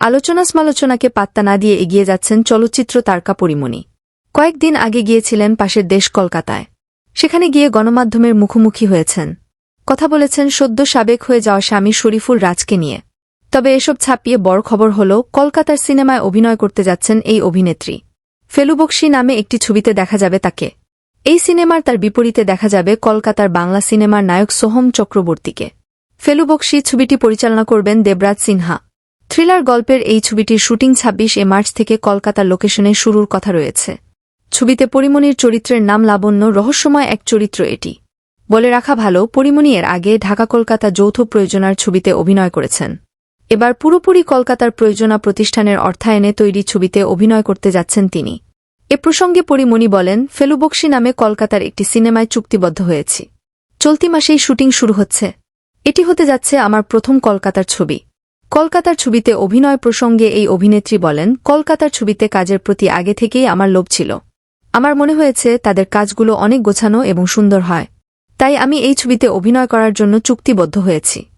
আলোচনা সমালোচনাকে পাত্তা না দিয়ে এগিয়ে যাচ্ছেন চলচ্চিত্র তারকা পরিমণি। কয়েকদিন আগে গিয়েছিলেন পাশের দেশ কলকাতায়। সেখানে গিয়ে গণমাধ্যমের মুখোমুখি হয়েছেন। কথা বলেছেন সদ্য সাবেক হয়ে যাওয়া স্বামী শরীফুল রাজকে নিয়ে। তবে এসব ছাপিয়ে বড় খবর হল, কলকাতার সিনেমায় অভিনয় করতে যাচ্ছেন এই অভিনেত্রী। ফেলুবক্সি নামে একটি ছবিতে দেখা যাবে তাকে। এই সিনেমার তার বিপরীতে দেখা যাবে কলকাতার বাংলা সিনেমার নায়ক সোহম চক্রবর্তীকে। ফেলুবক্সি ছবিটি পরিচালনা করবেন দেবরাজ সিনহা। থ্রিলার গল্পের এই ছবিটির শুটিং ২৬ এ মার্চ থেকে কলকাতার লোকেশনে শুরুর কথা রয়েছে। ছবিতে পরিমণির চরিত্রের নাম লাবণ্য, রহস্যময় এক চরিত্র এটি। বলে রাখা ভালো পরিমণি এর আগে ঢাকা কলকাতা যৌথ প্রয়োজনার ছবিতে অভিনয় করেছেন। এবার পুরোপুরি কলকাতার প্রয়োজনা প্রতিষ্ঠানের অর্থায়নে তৈরি ছবিতে অভিনয় করতে যাচ্ছেন তিনি। এ প্রসঙ্গে পরিমণি বলেন, ফেলুবক্সি নামে কলকাতার একটি সিনেমায় চুক্তিবদ্ধ হয়েছি। চলতি মাসেই শুটিং শুরু হচ্ছে। এটি হতে যাচ্ছে আমার প্রথম কলকাতার ছবি। কলকাতার ছবিতে অভিনয় প্রসঙ্গে এই অভিনেত্রী বলেন, কলকাতার ছবিতে কাজের প্রতি আগে থেকেই আমার লোভ ছিল। আমার মনে হয়েছে তাদের কাজগুলো অনেক গোছানো এবং সুন্দর হয়। তাই আমি এই ছবিতে অভিনয় করার জন্য চুক্তিবদ্ধ হয়েছি।